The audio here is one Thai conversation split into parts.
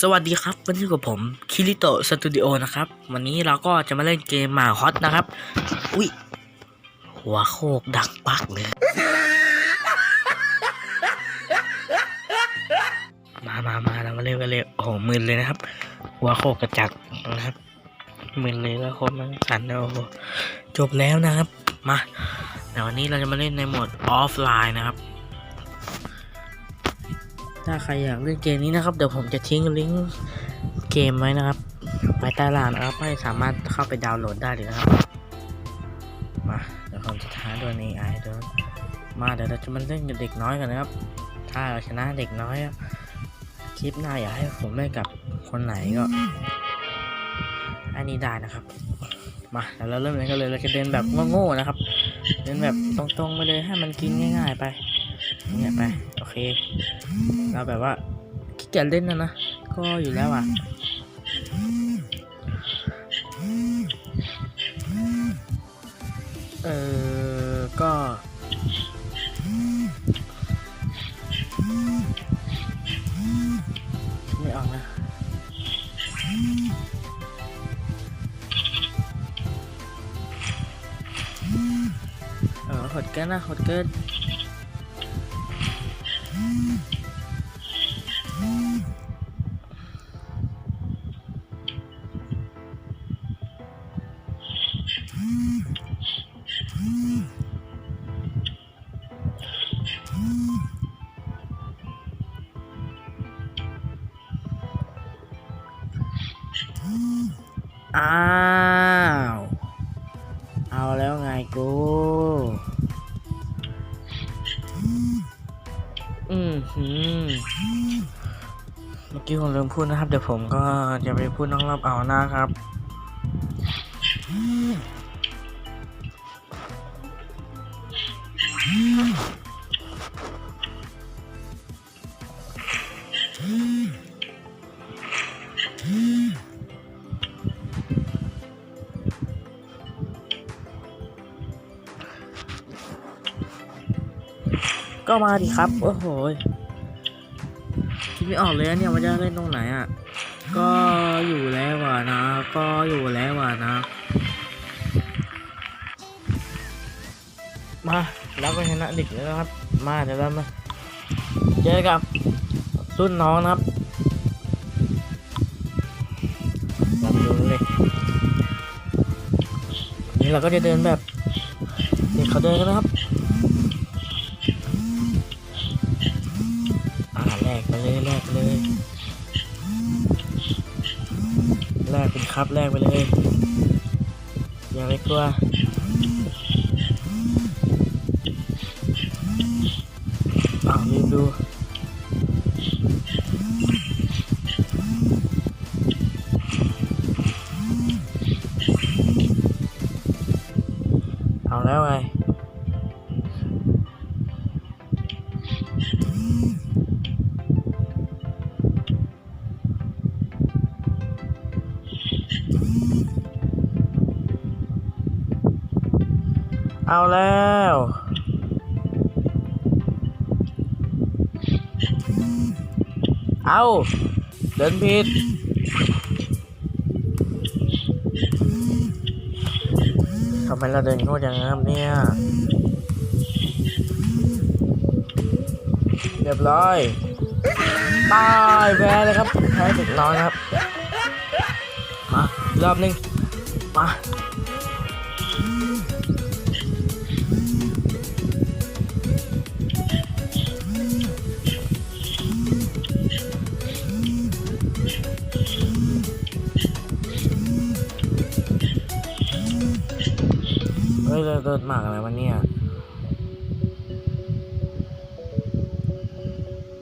สวัสดีครับวันนี้กับผมคิริโตสตูดิโอนะครับ วันนี้เราก็จะมาเล่นเกมหมาฮอตนะครับ อุ้ยหัวโคกดังปักเลยมามามาเรามาเร็วกันเลยโอ้โหมืนเลยนะครับ หัวโคกกระจักนะครับ หมึนเลยล้วคนมันสั่นแล้วโอ้จบแล้วนะครับมาแต่วันนี้เราจะมาเล่นในโหมดออฟไลน์นะครับ ถ้าใครอยากเล่นเกมนี้นะครับ เดี๋ยวผมจะทิ้งลิงก์เกมไว้นะครับไว้ใต้ล่างนะครับให้สามารถเข้าไปดาวน์โหลดได้เลยนะครับ มาเดี๋ยวผมจะท้าด้วยในไอเดี๋ยวมาเดี๋ยวเราจะมาเล่นกับเด็กน้อยกันนะครับ ถ้าเราชนะเด็กน้อยคลิปหน้าอยากให้ผมเล่นกับคนไหนก็ นนี้ได้นะครับ มาเดี๋ยวเราเริ่มเล่นกันเลยเราจะเดินแบบโง่ๆนะครับ เดินแบบตรงๆไปเลยให้มันกินง่าย ๆ ไปเนี่ยไปโอเค เราแบบว่าขี้เกียจเล่นนะนะก็อยู่แล้วอะ เออหดเกินนะหดเกินอ้าว เอาแล้วไงกู เมื่อกี้ผมลืมพูดนะครับ เดี๋ยวผมก็จะไปพูดน้องรับเอานะครับก็มาดิครับ โอ้โห ไม่ออกเลยเนี่ยว่าจะเล่นตรงไหนอะ ก็อยู่แล้วว่ะนะ ก็อยู่แล้วว่ะนะ มาแล้วก็ชนะเด็กแล้วครับ มาเดี๋ยวเรามาเจอกับรุ่นน้องนะครับเราไปดูเลยนนี่เราก็จะเดินแบบเด็กเขาเดินกันนะครับ ครับแลกไปเลย อย่าไปกลัว เอาแล้ว เอาเดินผิด ทำไมเราเดินโง่จังครับเนี่ย เรียบร้อย ตายแพ้เลยครับ แพ้เด็กน้อยครับ มารอบหนึงมา ฮ้ยเราเดินหมากอะไรวะเนี่ย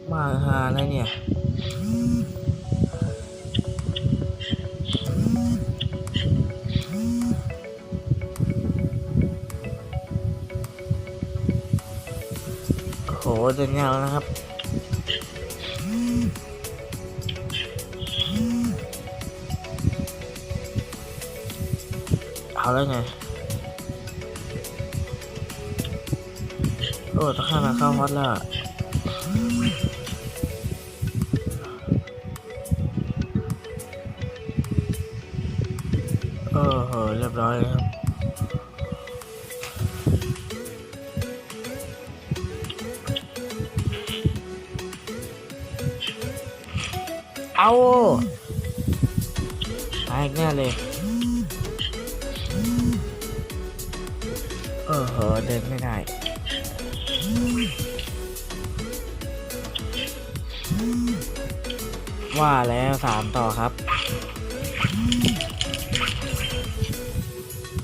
หมากหาอะไรเนี่ยโหเดินยาวนะครับเอา โอ้ตะข้ามาเข้าฮอตละเออเหอเรียบร้อยครับเอาตายแน่เลย เออเหอเดินไม่ได้ ว่าแล้วสามต่อครับ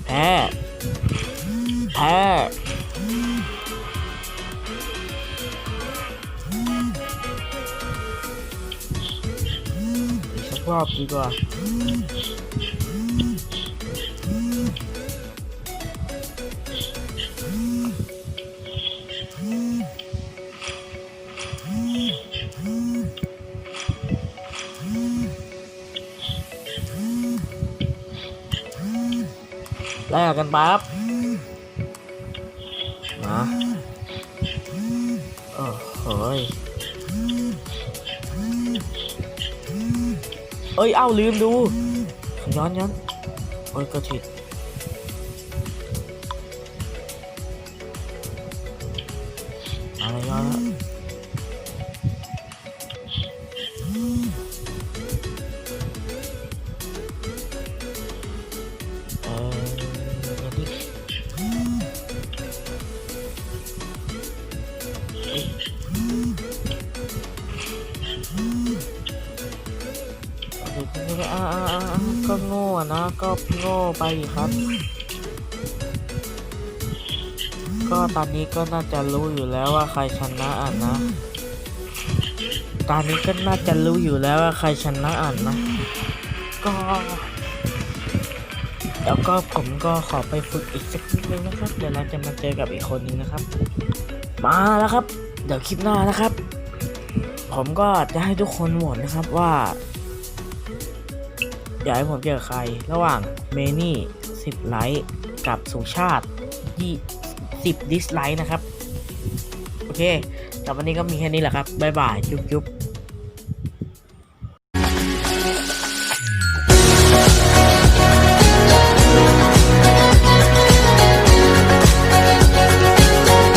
แพ้ แพ้สักรอบดีกว่า แลกกันปั๊บมาโอ้โหยเอ้ย เอ้า ลืมดู ย้อนย้อนโอ้ยก็ผิดอะไรย้อน อะนะก็โง่ไปครับ ก็ตอนนี้ก็น่าจะรู้อยู่แล้วว่าใครชนะอะนะ ตอนนี้ก็น่าจะรู้อยู่แล้วว่าใครชนะอะนะ ก็แล้วก็ผมก็ขอไปฝึกอีกสักนิดนึงนะครับ เดี๋ยวเราจะมาเจอกับอีกคนนึงนะครับ มาแล้วครับ เดี๋ยวคลิปหน้านะครับ ผมก็จะให้ทุกคนโหวตนะครับว่า อยากให้ผมเจอใคร ระหว่างเมนี่ 10 ไลค์ กับสุชาติยี่สิบดิสไลค์นะครับ โอเคแต่วันนี้ก็มีแค่นี้แหละครับ บ๊ายบาย จุ๊บจุ๊บ